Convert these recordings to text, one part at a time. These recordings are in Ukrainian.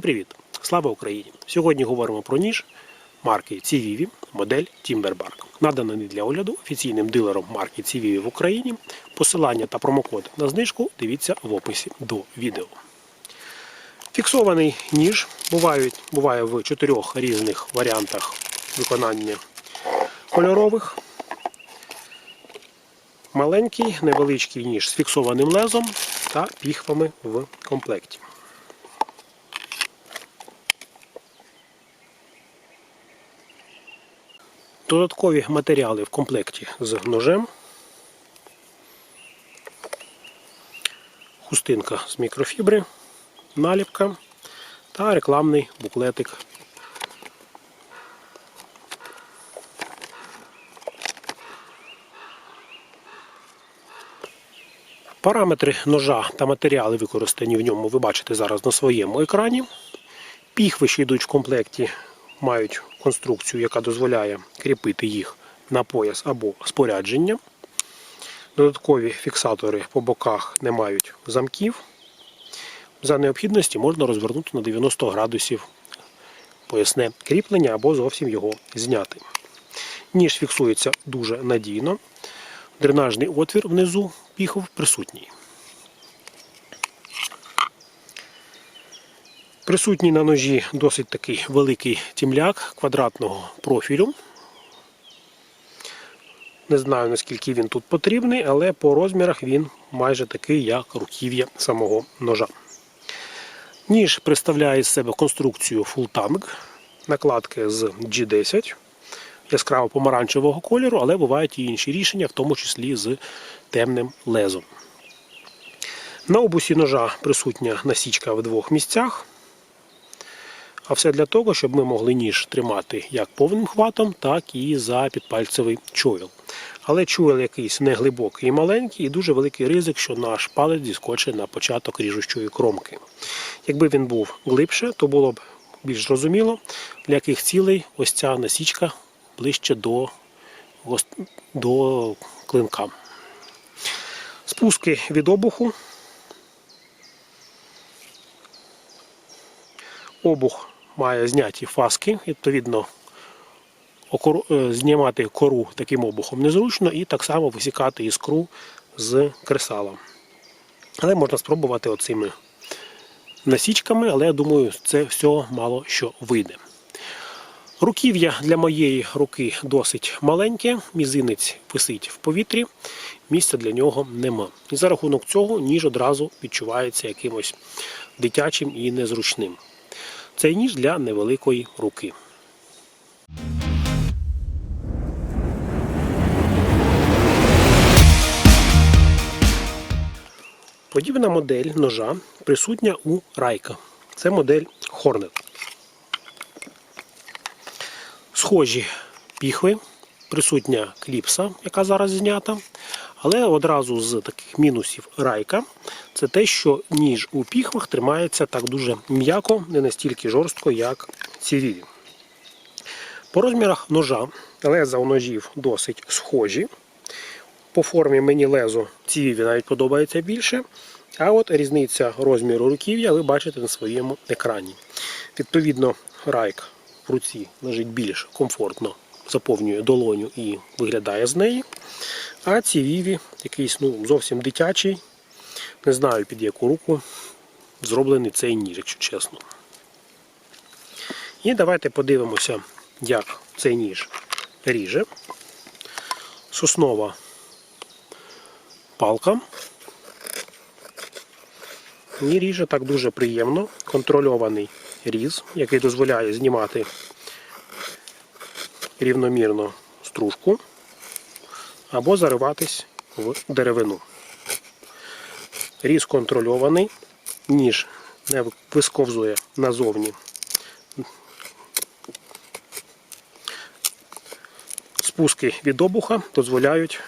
Всім привіт! Слава Україні! Сьогодні говоримо про ніж марки Civivi, модель Timberbark. Наданий для огляду офіційним дилером марки Civivi в Україні. Посилання та промокод на знижку дивіться в описі до відео. Фіксований ніж бувають, буває в чотирьох різних варіантах виконання кольорових. Маленький невеличкий ніж з фіксованим лезом та піхвами в комплекті. Додаткові матеріали в комплекті з ножем, хустинка з мікрофібри, наліпка та рекламний буклетик. Параметри ножа та матеріали, використані в ньому, ви бачите зараз на своєму екрані. Піхви, що йдуть в комплекті, мають конструкцію, яка дозволяє кріпити їх на пояс або спорядження. Додаткові фіксатори по боках не мають замків. За необхідності можна розвернути на 90 градусів поясне кріплення або зовсім його зняти. Ніж фіксується дуже надійно. Дренажний отвір внизу піхов присутній. Присутній на ножі досить такий великий тімляк квадратного профілю. Не знаю, наскільки він тут потрібний, але по розмірах він майже такий, як руків'я самого ножа. Ніж представляє з себе конструкцію Full накладки з G10 яскраво помаранчевого кольору, але бувають і інші рішення, в тому числі з темним лезом. На обусі ножа присутня насічка в двох місцях. А все для того, щоб ми могли ніж тримати як повним хватом, так і за підпальцевий чойл. Але чойл якийсь не глибокий і маленький, і дуже великий ризик, що наш палець зіскочить на початок ріжущої кромки. Якби він був глибше, то було б більш зрозуміло, для яких цілей ось ця насічка ближче до, до клинка. Спуски від обуху. Обух має зняті фаски, відповідно, знімати кору таким обухом незручно і так само висікати іскру з кресала. Але можна спробувати оцими насічками, але я думаю, це все мало що вийде. Руків'я для моєї руки досить маленьке, мізинець висить в повітрі, місця для нього нема. І за рахунок цього ніж одразу відчувається якимось дитячим і незручним. Цей ніж для невеликої руки. Подібна модель ножа присутня у Райка. Це модель Hornet. Схожі піхви, присутня кліпса, яка зараз знята. Але одразу з таких мінусів райка це те, що ніж у піхвах тримається так дуже м'яко, не настільки жорстко, як цивілі. По розмірах ножа леза у ножів досить схожі. По формі мені лезо цивілі навіть подобається більше. А от різниця розміру руків'я ви бачите на своєму екрані. Відповідно, райк в руці лежить більш комфортно, заповнює долоню і виглядає з неї. А ці віві якийсь ну, зовсім дитячий. Не знаю під яку руку зроблений цей ніж, якщо чесно. І давайте подивимося, як цей ніж ріже. Соснова палка. І ріже так дуже приємно. Контрольований різ, який дозволяє знімати рівномірно стружку або зариватись в деревину. Різ контрольований, ніж не висковзує назовні. Спуски від обуха дозволяють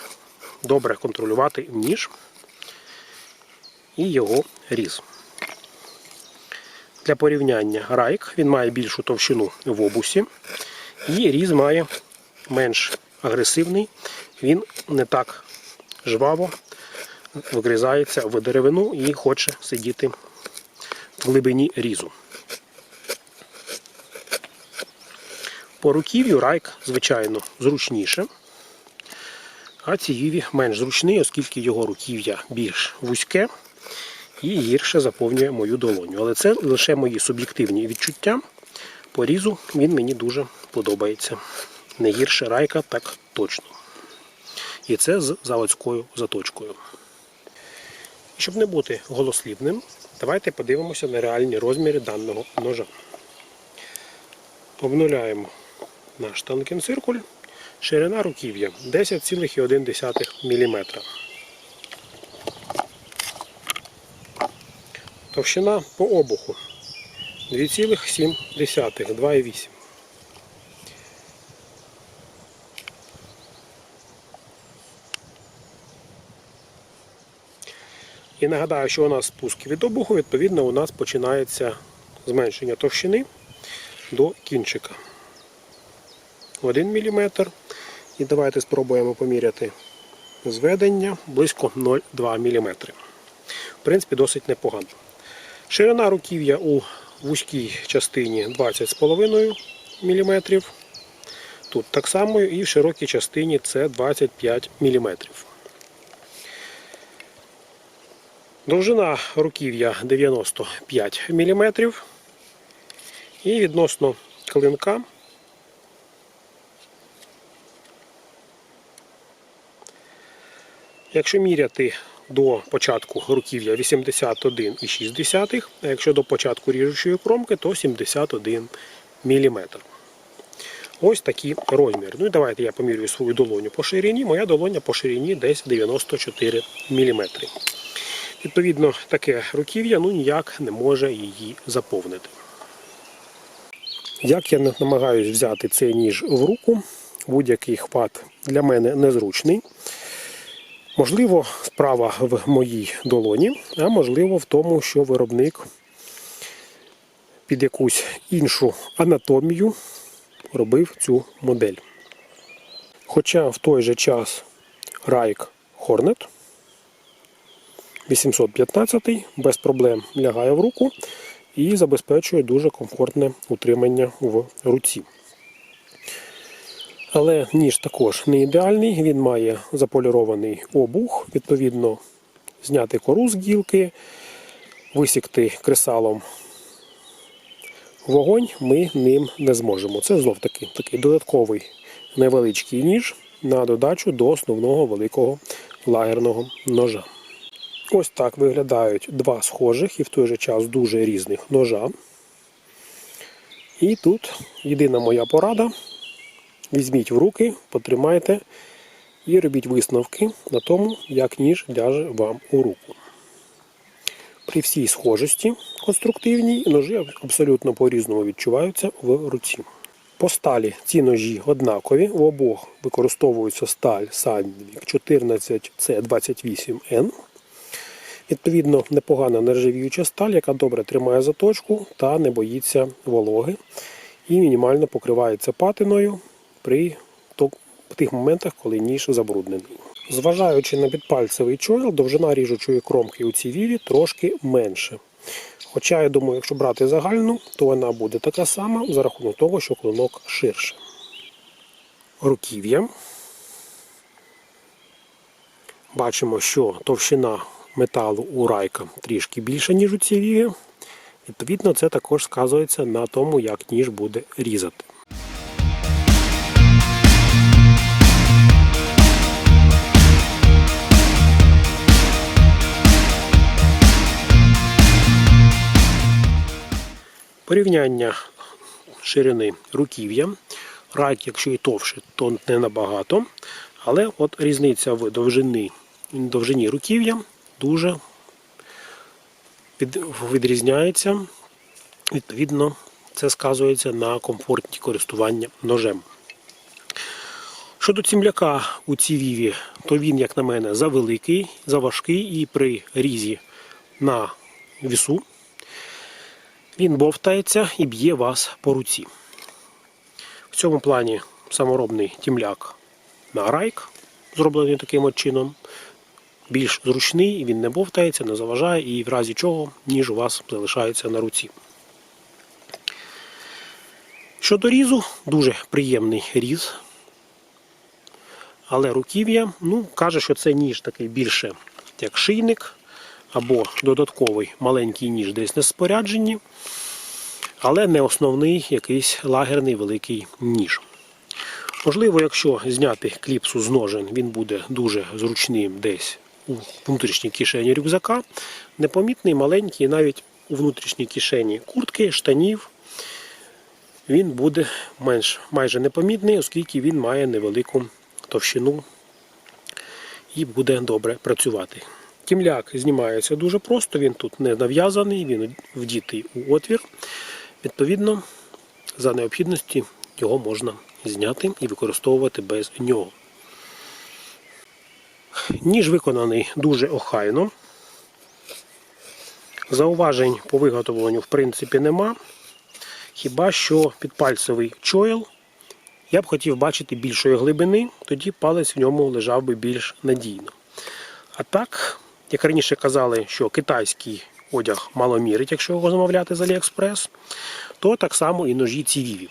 добре контролювати ніж і його різ. Для порівняння райк він має більшу товщину в обусі, і різ має менш агресивний, він не так жваво вигризається в деревину і хоче сидіти в глибині різу. По руків'ю райк, звичайно, зручніше. А цівіві менш зручний, оскільки його руків'я більш вузьке і гірше заповнює мою долоню. Але це лише мої суб'єктивні відчуття. По різу він мені дуже подобається. Не гірше райка, так точно. І це з заводською заточкою. Щоб не бути голослівним, давайте подивимося на реальні розміри даного ножа. Обнуляємо наш танкенциркуль. Ширина руків'я 10,1 мм. Товщина по обуху 2,7, 2,8. І нагадаю, що у нас спуск від обуху, відповідно, у нас починається зменшення товщини до кінчика. 1 мм. І давайте спробуємо поміряти зведення близько 0,2 мм. В принципі, досить непогано. Ширина руків'я у вузькій частині 20,5 мм. Тут так само і в широкій частині це 25 мм. Довжина руків'я 95 мм. І відносно клинка Якщо міряти до початку руків'я 81,6, а якщо до початку ріжучої кромки, то 71 мм. Ось такі розміри. Ну і давайте я помірюю свою долоню по ширині. Моя долоня по ширині десь 94 мм. Відповідно, таке руків'я ну, ніяк не може її заповнити. Як я намагаюся взяти цей ніж в руку, будь-який хват для мене незручний. Можливо, справа в моїй долоні, а можливо в тому, що виробник під якусь іншу анатомію робив цю модель. Хоча в той же час Райк Hornet 815 без проблем лягає в руку і забезпечує дуже комфортне утримання в руці. Але ніж також не ідеальний, він має заполірований обух, відповідно, зняти кору з гілки, висікти кресалом вогонь ми ним не зможемо. Це знов таки такий додатковий невеличкий ніж на додачу до основного великого лагерного ножа. Ось так виглядають два схожих і в той же час дуже різних ножа. І тут єдина моя порада. Візьміть в руки, потримайте і робіть висновки на тому, як ніж ляже вам у руку. При всій схожості конструктивній ножі абсолютно по-різному відчуваються в руці. По сталі ці ножі однакові, в обох використовується сталь Sandvik 14C28N. Відповідно, непогана нержавіюча сталь, яка добре тримає заточку та не боїться вологи і мінімально покривається патиною при тих моментах, коли ніж забруднений. Зважаючи на підпальцевий чойл, довжина ріжучої кромки у цій віві трошки менше. Хоча, я думаю, якщо брати загальну, то вона буде така сама за рахунок того, що клинок ширше. Руків'я. Бачимо, що товщина металу у райка трішки більша, ніж у цій. Відповідно, це також сказується на тому, як ніж буде різати. Порівняння ширини руків'я. Райк, якщо і товще, то не набагато. Але от різниця в довжині, довжині руків'я дуже відрізняється. Відповідно, це сказується на комфортні користування ножем. Щодо цімляка у цій віві, то він, як на мене, завеликий, заважкий і при різі на вісу він бовтається і б'є вас по руці. В цьому плані саморобний тімляк на райк, зроблений таким от чином, більш зручний, він не бовтається, не заважає і в разі чого ніж у вас залишається на руці. Щодо різу, дуже приємний різ. Але руків'я, ну, каже, що це ніж такий більше як шийник, або додатковий маленький ніж десь на спорядженні, але не основний якийсь лагерний великий ніж. Можливо, якщо зняти кліпсу з ножен, він буде дуже зручним десь у внутрішній кишені рюкзака. Непомітний, маленький, навіть у внутрішній кишені куртки, штанів. Він буде менш майже непомітний, оскільки він має невелику товщину і буде добре працювати. Тімляк знімається дуже просто, він тут не нав'язаний, він вдітий у отвір. Відповідно, за необхідності його можна зняти і використовувати без нього. Ніж виконаний дуже охайно. Зауважень по виготовленню в принципі нема. Хіба що підпальцевий чойл я б хотів бачити більшої глибини, тоді палець в ньому лежав би більш надійно. А так, як раніше казали, що китайський одяг мало мірить, якщо його замовляти з Aliexpress, то так само і ножі цівіві.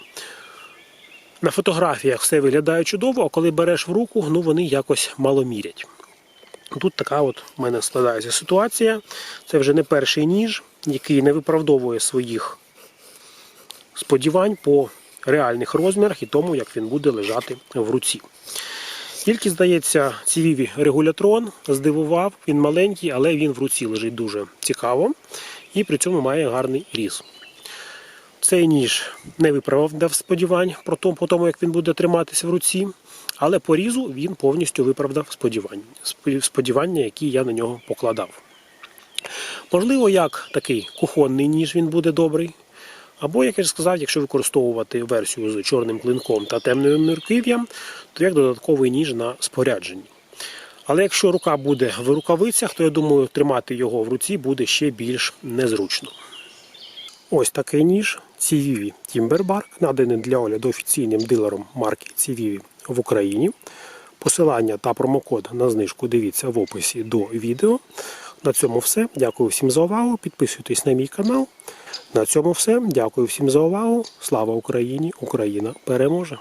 На фотографіях все виглядає чудово, а коли береш в руку, ну вони якось мало мірять. Тут така от в мене складається ситуація. Це вже не перший ніж, який не виправдовує своїх сподівань по реальних розмірах і тому, як він буде лежати в руці. Тільки, здається, цівіві регулятрон здивував, він маленький, але він в руці лежить дуже цікаво і при цьому має гарний різ. Цей ніж не виправдав сподівань про тому, по тому, як він буде триматися в руці, але по різу він повністю виправдав сподівання, сподівання, які я на нього покладав. Можливо, як такий кухонний ніж він буде добрий. Або, як я вже сказав, якщо використовувати версію з чорним клинком та темним руків'ям, то як додатковий ніж на спорядженні. Але якщо рука буде в рукавицях, то я думаю, тримати його в руці буде ще більш незручно. Ось такий ніж CVV Timberbar, наданий для огляду офіційним дилером марки CVV в Україні. Посилання та промокод на знижку дивіться в описі до відео. На цьому все. Дякую всім за увагу. Підписуйтесь на мій канал. На цьому все. Дякую всім за увагу. Слава Україні! Україна переможе!